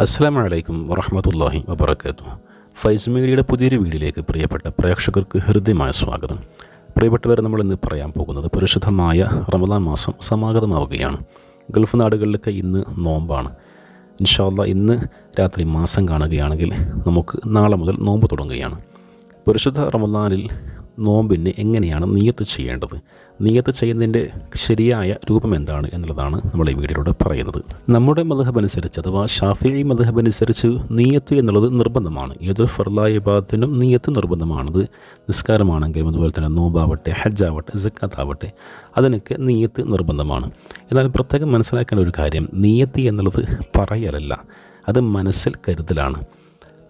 അസ്സാം വലൈക്കും വറഹമത്തല്ലാഹി വബർക്കാത്തു ഫൈസ് മീഡിയയുടെ പുതിയൊരു വീഡിയോയിലേക്ക് പ്രിയപ്പെട്ട പ്രേക്ഷകർക്ക് ഹൃദ്യമായ സ്വാഗതം. പ്രിയപ്പെട്ടവരെ നമ്മൾ ഇന്ന് പറയാൻ പോകുന്നത് പരിശുദ്ധമായ റമദാൻ മാസം സമാഗതമാവുകയാണ്. ഗൾഫ് നാടുകളിലൊക്കെ ഇന്ന് നോമ്പാണ്. ഇൻഷാല്ല ഇന്ന് രാത്രി മാസം കാണുകയാണെങ്കിൽ നമുക്ക് നാളെ മുതൽ നോമ്പ് തുടങ്ങുകയാണ്. പരിശുദ്ധ റമദാനിൽ നോമ്പിന് എങ്ങനെയാണ് നിയത്ത് ചെയ്യേണ്ടത്? നിയത്ത് ചെയ്യുന്നതിന്റെ ശരിയായ രൂപം എന്താണ് എന്നുള്ളതാണ് നമ്മൾ ഈ വീഡിയോയിലൂടെ പറയുന്നത്. നമ്മുടെ മധുഹബ് അനുസരിച്ച് അഥവാ ഷാഫി മധുഹബ് അനുസരിച്ച് നീയത്ത് എന്നുള്ളത് നിർബന്ധമാണ്. ഏതൊരു ഫർലായ വിഭാഗത്തിനും നീയത്ത് നിർബന്ധമാണത്. നിസ്കാരമാണെങ്കിലും അതുപോലെ തന്നെ നോമ്പാവട്ടെ ഹജ്ജാവട്ടെ സക്കാത്താവട്ടെ അതിനൊക്കെ നീയത്ത് നിർബന്ധമാണ്. എന്നാൽ പ്രത്യേകം മനസ്സിലാക്കേണ്ട ഒരു കാര്യം നീയത്ത് എന്നുള്ളത് പറയലല്ല. അത് മനസ്സിൽ കരുതലാണ്.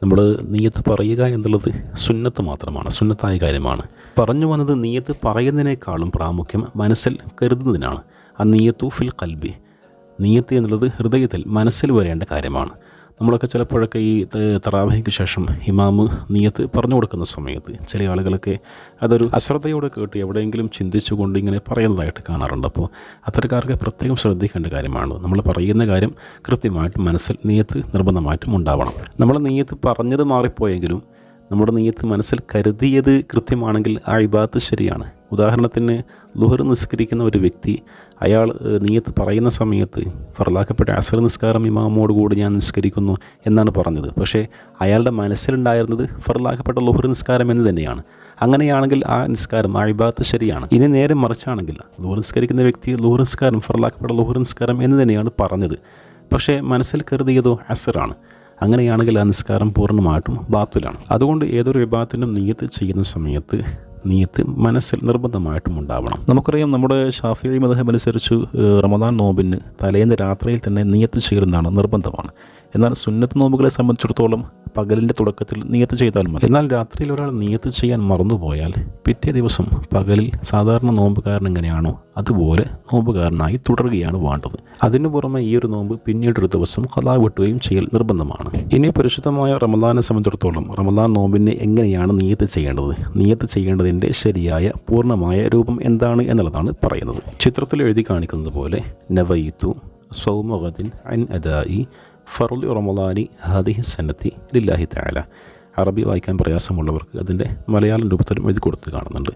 നമ്മൾ നീയത്ത് പറയുക എന്നുള്ളത് സുന്നത്ത് മാത്രമാണ് സുന്നത്തായ കാര്യമാണ്. പറഞ്ഞു വന്നത് നീയത്ത് പറയുന്നതിനേക്കാളും പ്രാമുഖ്യം മനസ്സിൽ കരുതുന്നതിനാണ്. ആ നീയത്തു ഫിൽ കൽബി നീയത്ത് എന്നുള്ളത് ഹൃദയത്തിൽ മനസ്സിൽ വരേണ്ട കാര്യമാണ്. നമ്മളൊക്കെ ചിലപ്പോഴൊക്കെ ഈ തറാവഹിക്ക് ശേഷം ഇമാമ് നീയത്ത് പറഞ്ഞു കൊടുക്കുന്ന സമയത്ത് ചില ആളുകളൊക്കെ അതൊരു അശ്രദ്ധയോടെ കേട്ട് എവിടെയെങ്കിലും ചിന്തിച്ചുകൊണ്ട് ഇങ്ങനെ പറയുന്നതായിട്ട് കാണാറുണ്ട്. അപ്പോൾ അത്തരക്കാർക്ക് പ്രത്യേകം ശ്രദ്ധിക്കേണ്ട കാര്യമാണ്. നമ്മൾ പറയുന്ന കാര്യം കൃത്യമായിട്ടും മനസ്സിൽ നീയത്ത് നിർബന്ധമായിട്ടും ഉണ്ടാവണം. നമ്മൾ നീയത്ത് പറഞ്ഞത് മാറിപ്പോയെങ്കിലും നമ്മുടെ നീയത്ത് മനസ്സിൽ കരുതിയത് കൃത്യമാണെങ്കിൽ ആ ഇബാത്ത് ശരിയാണ്. ഉദാഹരണത്തിന് ലുഹർ നിസ്കരിക്കുന്ന ഒരു വ്യക്തി അയാൾ നീയത്ത് പറയുന്ന സമയത്ത് ഫർലാക്കപ്പെട്ട അസർ നിസ്കാരം ഇമാമോട് കൂടി ഞാൻ നിസ്കരിക്കുന്നു എന്നാണ് പറഞ്ഞത്. പക്ഷേ അയാളുടെ മനസ്സിലുണ്ടായിരുന്നത് ഫർലാക്കപ്പെട്ട ലുഹർ നിസ്കാരം എന്ന് തന്നെയാണ്. അങ്ങനെയാണെങ്കിൽ ആ നിസ്കാരം ആ ശരിയാണ്. ഇനി നേരെ മറിച്ചാണെങ്കിൽ ലുഹർ നിസ്കരിക്കുന്ന വ്യക്തി ലുഹർ നിസ്കാരം ഫർലാക്കപ്പെട്ട ലുഹർ നിസ്കാരം എന്ന് തന്നെയാണ് പറഞ്ഞത്. പക്ഷേ മനസ്സിൽ കരുതിയതോ അസറാണ് അങ്ങനെയാണെങ്കിൽ ആ നിസ്കാരം പൂർണമായിട്ടും ബാത്തിലാണ്. അതുകൊണ്ട് ഏതൊരു വിഭാഗത്തിനും നീയത്ത് ചെയ്യുന്ന സമയത്ത് നീയത്ത് മനസ്സിൽ നിർബന്ധമായിട്ടും ഉണ്ടാവണം. നമുക്കറിയാം നമ്മുടെ ഷാഫി മദഹബ് അനുസരിച്ച് റമദാൻ നോമ്പിന് തലേന്ന് രാത്രിയിൽ തന്നെ നീയത്ത് ചെയ്യുന്നതാണ് നിർബന്ധമാണ്. എന്നാൽ സുന്നത്ത് നോമ്പുകളെ സംബന്ധിച്ചിടത്തോളം പകലിന്റെ തുടക്കത്തിൽ നിയത്ത് ചെയ്താൽ മതി. എന്നാൽ രാത്രിയിൽ ഒരാൾ നിയത്ത് ചെയ്യാൻ മറന്നുപോയാൽ പിറ്റേ ദിവസം പകലിൽ സാധാരണ നോമ്പുകാരൻ എങ്ങനെയാണോ അതുപോലെ നോമ്പുകാരനായി തുടരുകയാണ് വേണ്ടത്. അതിനു പുറമെ ഈ ഒരു നോമ്പ് പിന്നീടൊരു ദിവസം കലാ വെട്ടുകയും ചെയ്യൽ നിർബന്ധമാണ്. ഇനി പരിശുദ്ധമായ റമദാനെ സംബന്ധിച്ചിടത്തോളം റമദാൻ നോമ്പിനെ എങ്ങനെയാണ് നിയത്ത് ചെയ്യേണ്ടത്? നിയത്ത് ചെയ്യേണ്ടതിന്റെ ശരിയായ പൂർണമായ രൂപം എന്താണ് എന്നുള്ളതാണ് പറയുന്നത്. ചിത്രത്തിൽ എഴുതി കാണിക്കുന്നത് പോലെ നവയിത്തു സൗമഗദിൻ അൻ അദായി ഫറുൽ റമദാനി ഹാദിഹി സന്നത്തി ലില്ലാഹി താല അറബി വായിക്കാൻ പ്രയാസമുള്ളവർക്ക് അതിന്റെ മലയാളം രൂപത്തിലും എഴുതി കൊടുത്ത് കാണുന്നുണ്ട്.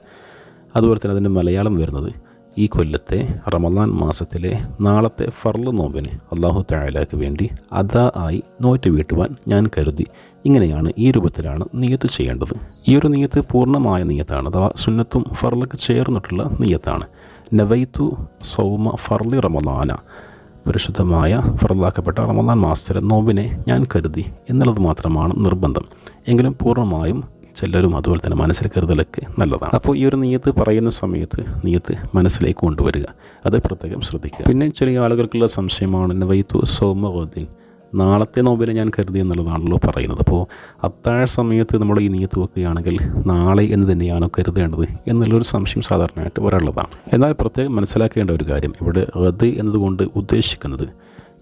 അതുപോലെ തന്നെ അതിന്റെ മലയാളം വരുന്നത് ഈ കൊല്ലത്തെ റമദാൻ മാസത്തിലെ നാളത്തെ ഫർൾ നോമ്പിന് അള്ളാഹു തായാലാക്ക് വേണ്ടി അതാ ആയി നോറ്റ് വീട്ടുവാൻ ഞാൻ കരുതി. ഇങ്ങനെയാണ് ഈ രൂപത്തിലാണ് നീയത്ത് ചെയ്യേണ്ടത്. ഈ ഒരു നീയത്ത് പൂർണമായ നീയത്താണ് അഥവാ സുന്നത്തും ഫർലക്ക് ചേർന്നിട്ടുള്ള നിയത്താണ്. നവൈത്തു സൗമ ഫർലി റമദാന. പരിശുദ്ധമായ ഫറലാക്കപ്പെട്ട റമദാൻ മാസത്തിലെ നോമ്പിനെ ഞാൻ കരുതി എന്നുള്ളത് മാത്രമാണ് നിർബന്ധം. എങ്കിലും പൂർണമായും ചിലരും അതുപോലെ തന്നെ മനസ്സിൽ കരുതലൊക്കെ നല്ലതാണ്. അപ്പോൾ ഈ ഒരു നീയത്ത് പറയുന്ന സമയത്ത് നീയത്ത് മനസ്സിലേക്ക് കൊണ്ടുവരിക. അത് പ്രത്യേകം ശ്രദ്ധിക്കുക. പിന്നെ ചെറിയ ആളുകൾക്കുള്ള സംശയമാണ് വൈത്തു സോമവദിൻ നാളത്തെ നോമ്പിനെ ഞാൻ കരുതി എന്നുള്ളതാണല്ലോ പറയുന്നത്. അപ്പോൾ അത്താഴ സമയത്ത് നമ്മൾ ഈ നീയത്ത് വെക്കുകയാണെങ്കിൽ നാളെ എന്ന് തന്നെയാണോ കരുതേണ്ടത് എന്നുള്ളൊരു സംശയം സാധാരണയായിട്ട് വരാനുള്ളതാണ്. എന്നാൽ പ്രത്യേകം മനസ്സിലാക്കേണ്ട ഒരു കാര്യം ഇവിടെ അത് എന്നതുകൊണ്ട് ഉദ്ദേശിക്കുന്നത്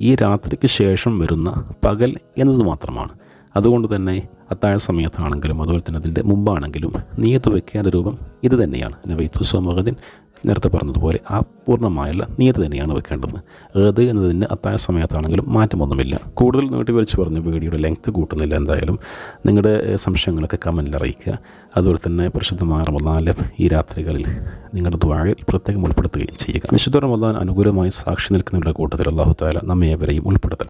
ഈ രാത്രിക്ക് ശേഷം വരുന്ന പകൽ എന്നത് മാത്രമാണ്. അതുകൊണ്ട് തന്നെ അത്താഴ സമയത്താണെങ്കിലും അതുപോലെ തന്നെ അതിന്റെ മുമ്പാണെങ്കിലും നീയത്ത് വെക്കേണ്ട രൂപം ഇത് തന്നെയാണ്. നവൈത്തു സമൂഹത്തിൻ നേരത്തെ പറഞ്ഞതുപോലെ ആ പൂർണമായുള്ള നീതി തന്നെയാണ് വെക്കേണ്ടത്. ഏത് എന്നതിന് അത്താഴ സമയത്താണെങ്കിലും മാറ്റമൊന്നുമില്ല. കൂടുതൽ നീട്ടി വലിച്ച് പറഞ്ഞ് വീഡിയോയുടെ ലെങ്ത്ത് കൂട്ടുന്നില്ല എന്തായാലും. നിങ്ങളുടെ സംശയങ്ങളൊക്കെ കമന്റിൽ അറിയിക്കുക. അതുപോലെ തന്നെ പരിശുദ്ധമായ റമദാനിലെ ഈ രാത്രികളിൽ നിങ്ങളുടെ ദ്വാഴയിൽ പ്രത്യേകം ഉൾപ്പെടുത്തുകയും ചെയ്യുക. വിശുദ്ധ റമദാൻ അനുകൂലമായി സാക്ഷി നിൽക്കുന്നവരുടെ കൂട്ടത്തിൽ അള്ളാഹു താല നമ്മെ ഏവരെയും ഉൾപ്പെടുത്തൽ